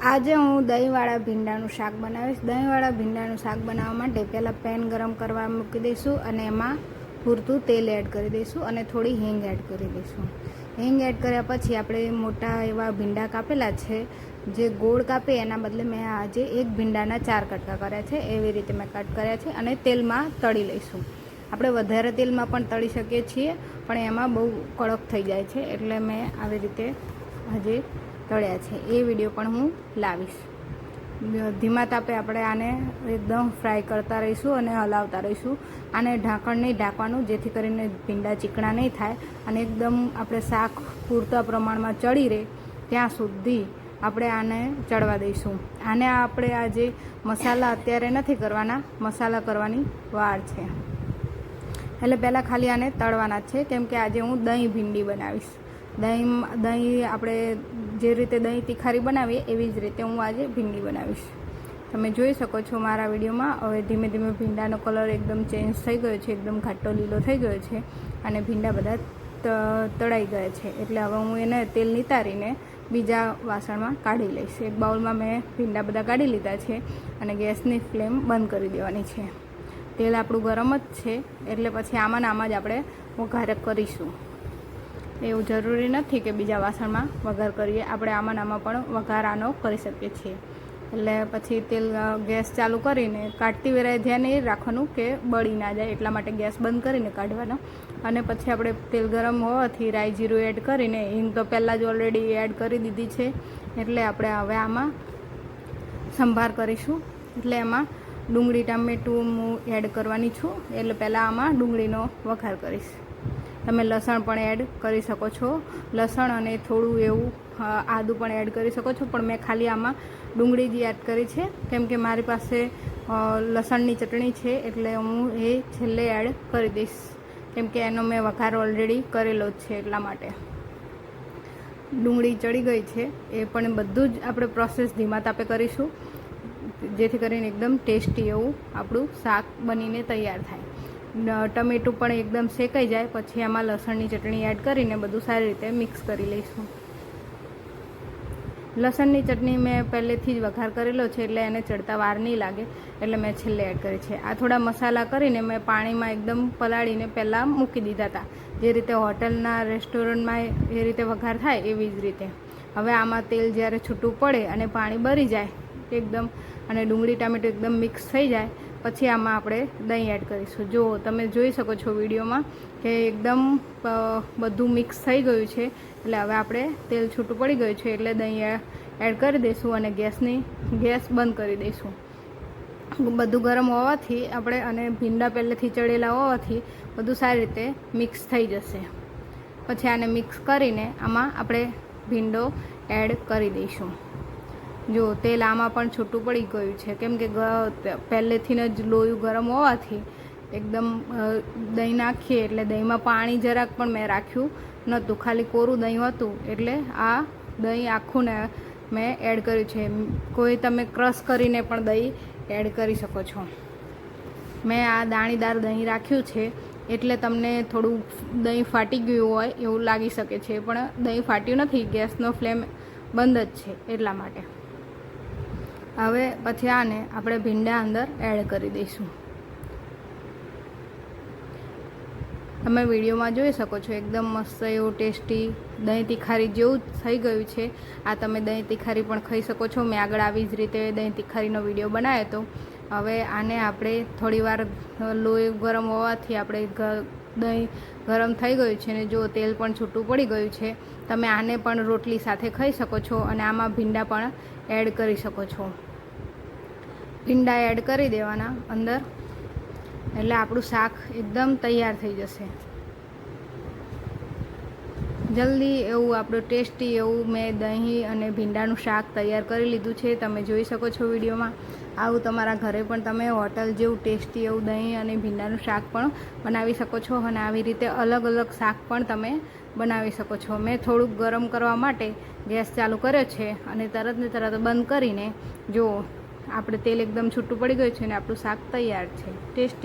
આજે હું દહીંવાળા ભીંડાનું શાક બનાવીશ. દહીંવાળા ભીંડાનું શાક બનાવવા માટે પહેલાં પેન ગરમ કરવા મૂકી દઈશું અને એમાં પૂરતું તેલ એડ કરી દઈશું અને થોડી હિંગ એડ કરી દઈશું. હિંગ એડ કર્યા પછી આપણે મોટા એવા ભીંડા કાપેલા છે, જે ગોળ કાપે એના બદલે મેં આજે એક ભીંડાના ચાર કટકા કર્યા છે. એવી રીતે મેં કટ કર્યા છે અને તેલમાં તળી લઈશું. આપણે વધારે તેલમાં પણ તળી શકીએ છીએ, પણ એમાં બહુ કડક થઈ જાય છે એટલે મેં આવી રીતે હજી તળ્યા છે. એ વીડિયો પણ હું લાવીશ. ધીમા તાપે આપણે આને એકદમ ફ્રાય કરતા રહીશું અને હલાવતા રહીશું. આને ઢાંકણ નહીં ઢાંકવાનું, જેથી કરીને ભીંડા ચીકણા નહીં થાય અને એકદમ આપણે શાક પૂરતા પ્રમાણમાં ચડી રહે, ત્યાં સુધી આપણે આને ચડવા દઈશું. આને આપણે આજે મસાલા અત્યારે નથી કરવાના, મસાલા કરવાની વાર છે. એટલે પહેલાં ખાલી આને તળવાના છે, કેમ કે આજે હું દહીં ભીંડી બનાવીશ. દહીં દહીં આપણે જે રીતે દહીં તિખારી બનાવીએ, એવી જ રીતે હું આજે ભીંડી બનાવીશ. તમે જોઈ શકો છો મારા વિડીયોમાં, હવે ધીમે ધીમે ભીંડાનો કલર એકદમ ચેન્જ થઈ ગયો છે, એકદમ ઘાટો લીલો થઈ ગયો છે અને ભીંડા બધા તળાઈ ગયા છે. એટલે હવે હું એને તેલ નિતારીને બીજા વાસણમાં કાઢી લઈશ. એક બાઉલમાં મેં ભીંડા બધા કાઢી લીધા છે અને ગેસની ફ્લેમ બંધ કરી દેવાની છે. તેલ આપણું ગરમ જ છે, એટલે પછી આમાં આમાં જ આપણે વઘાર કરીશું. એવું જરૂરી નથી કે બીજા વાસણમાં વઘાર કરીએ. આપણે આમાં આમાં પણ વઘાર આનો કરી શકીએ છીએ. એટલે પછી તેલ ગેસ ચાલુ કરીને કાઢતી વેરાએ ધ્યાન એ રાખવાનું કે બળી ના જાય. એટલા માટે ગેસ બંધ કરીને કાઢવાનો. અને પછી આપણે તેલ ગરમ હોવાથી રાઈ જીરું એડ કરીને, હિંગ તો પહેલાં જ ઓલરેડી એડ કરી દીધી છે. એટલે આપણે હવે આમાં સંભાર કરીશું. એટલે એમાં ડુંગળી, ટામેટું હું એડ કરવાની છું. એટલે પહેલાં આમાં ડુંગળીનો વઘાર કરીશ. તમે લસણ પણ એડ કરી શકો છો. લસણ અને થોડું એવું આદું પણ એડ કરી શકો છો. પણ મેં ખાલી આમાં ડુંગળી જ એડ કરી છે. કેમ કે મારી પાસે લસણની ચટણી છે એટલે હું એ છેલ્લે એડ કરી દઈશ. કેમ કે એનો મેં વઘાર ઓલરેડી કરેલો જ છે એટલા માટે. ડુંગળી ચડી ગઈ છે. એ પણ બધું જ આપણે પ્રોસેસ ધીમા તાપે કરીશું. જેથી કરીને એકદમ ટેસ્ટી એવું આપણું શાક બનીને તૈયાર થાય. ટમેટું પણ એકદમ શેકાઈ જાય, પછી આમાં લસણની ચટણી એડ કરીને બધું સારી રીતે મિક્સ કરી લઈશું. લસણની ચટણી મેં પહેલેથી જ વઘાર કરેલો છે, એટલે એને ચડતા વાર નહીં લાગે, એટલે મેં છેલ્લે એડ કરી છે. આ થોડા મસાલા કરીને મેં પાણીમાં એકદમ પલાળીને પહેલાં મૂકી દીધા હતા જે રીતે હોટલના રેસ્ટોરન્ટમાં એ રીતે વઘાર થાય એવી જ રીતે. હવે આમાં તેલ જ્યારે છૂટું પડે અને પાણી બળી જાય, એકદમ, અને ડુંગળી, ટામેટું એકદમ મિક્સ થઈ જાય પછી આમાં આપણે દહીં એડ કરીશું. જો તમે જોઈ શકો છો વિડીયોમાં કે એકદમ બધું મિક્સ થઈ ગયું છે. એટલે હવે આપણે તેલ છૂટું પડી ગયું છે એટલે દહીં એડ કરી દઈશું અને ગેસની, ગેસ બંધ કરી દઈશું. બધું ગરમ હોવાથી આપણે અને ભીંડા પહેલેથી ચડેલા હોવાથી બધું સારી રીતે મિક્સ થઈ જશે. પછી આને મિક્સ કરીને આમાં આપણે ભીંડો એડ કરી દઈશું. જો તેલ આમાં પણ છૂટું પડી ગયું છે. કેમ કે પહેલેથી જ લોયું ગરમ હોવાથી એકદમ દહીં નાખીએ એટલે દહીંમાં પાણી જરાક પણ મેં રાખ્યું નહોતું. ખાલી કોરું દહીં હતું એટલે આ દહીં આખું ને મેં એડ કર્યું છે. કોઈ તમે ક્રશ કરીને પણ દહીં એડ કરી શકો છો. મેં આ દાણીદાર દહીં રાખ્યું છે એટલે તમને થોડું દહીં ફાટી ગયું હોય એવું લાગી શકે છે, પણ દહીં ફાટ્યું નથી. ગેસનો ફ્લેમ બંધ જ છે એટલા માટે. હવે પછી આને આપણે ભીંડા અંદર એડ કરી દઈશું. તમે વિડીયોમાં જોઈ શકો છો, એકદમ મસ્ત એવું ટેસ્ટી દહીં તિખારી જેવું થઈ ગયું છે. આ તમે દહીં તિખારી પણ ખાઈ શકો છો. મેં આગળ આવી જ રીતે દહીં તિખારીનો વીડિયો બનાવ્યો હતો. હવે આને આપણે થોડીવાર લોહી ગરમ હોવાથી આપણે દહીં ગરમ થઈ ગયું છે ને જો તેલ પણ છૂટું પડી ગયું છે, તમે આને પણ રોટલી સાથે ખાઈ શકો છો અને આમાં ભીંડા પણ એડ કરી શકો છો. ભીંડા એડ કરી દેવાના અંદર. એટલે આપણું શાક એકદમ તૈયાર થઈ જશે. જલ્દી એવું આપણું ટેસ્ટી એવું મેં દહીં અને ભીંડાનું શાક તૈયાર કરી લીધું છે. તમે જોઈ શકો છો વિડીયોમાં. આવું તમારા ઘરે પણ તમે હોટલ જેવું ટેસ્ટી એવું દહીં અને ભીંડાનું શાક પણ બનાવી શકો છો અને આવી રીતે અલગ અલગ શાક પણ તમે બનાવી શકો છો. મેં થોડુંક ગરમ કરવા માટે ગેસ ચાલુ કર્યો છે અને તરત ને તરત બંધ કરીને જો આપણે તેલ એકદમ છૂટું પડી ગયું છે અને આપણું શાક તૈયાર છે. ટેસ્ટી